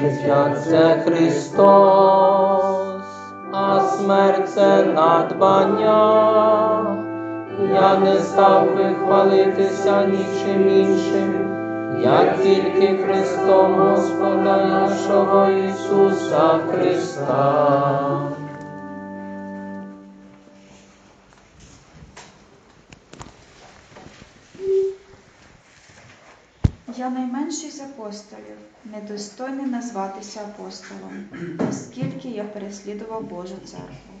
Життя це Христос, а смерть це надбання. Я не став би хвалитися нічим іншим, як тільки Христом Господа нашого Ісуса Христа. Я найменший з апостолів, недостойний назватися апостолом, оскільки я переслідував Божу церкву.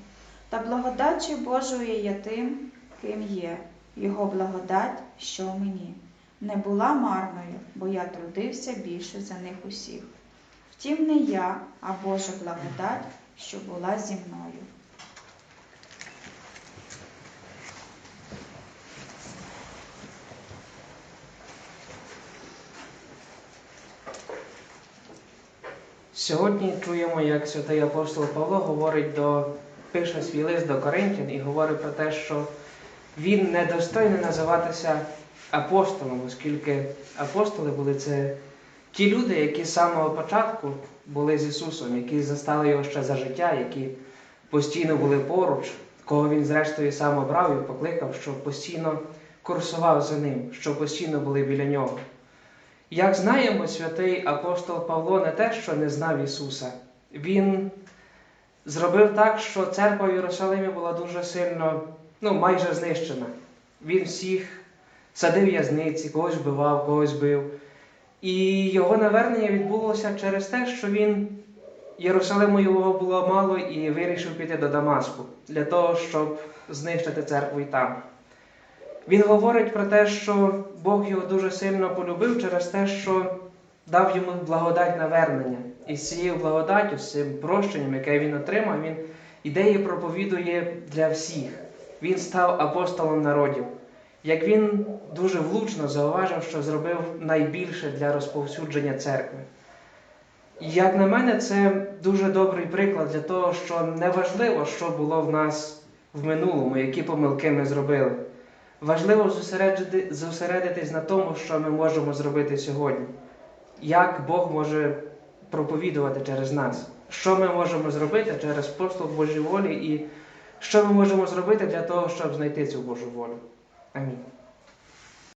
Та благодачі Божої є тим, ким є, Його благодать, що в мені, не була марною, бо я трудився більше за них усіх. Втім, не я, а Божа благодать, що була зі мною. Сьогодні чуємо, як святий апостол Павло говорить до пише свій лист до Коринтян і говорить про те, що він недостойний називатися апостолом, оскільки апостоли були це ті люди, які з самого початку були з Ісусом, які застали його ще за життя, які постійно були поруч, кого він зрештою сам обрав і покликав, що постійно курсував за ним, що постійно були біля нього. Як знаємо, святий апостол Павло не те, що не знав Ісуса, він зробив так, що церква в Єрусалимі була дуже сильно, ну, майже знищена. Він всіх садив в'язниці, когось вбивав, когось бив. І його навернення відбулося через те, що він Єрусалиму його було мало і вирішив піти до Дамаску для того, щоб знищити церкву і там. Він говорить про те, що Бог його дуже сильно полюбив через те, що дав йому благодать навернення. І з цією благодаттю, з цим прощенням, яке він отримав, він ідеї проповідує для всіх. Він став апостолом народів. Як він дуже влучно зауважив, що зробив найбільше для розповсюдження церкви. Як на мене, це дуже добрий приклад для того, що неважливо, що було в нас в минулому, які помилки ми зробили. Важливо зосередити- зосередитись на тому, що ми можемо зробити сьогодні, як Бог може проповідувати через нас, що ми можемо зробити через послуг Божій волі і що ми можемо зробити для того, щоб знайти цю Божу волю. Амінь.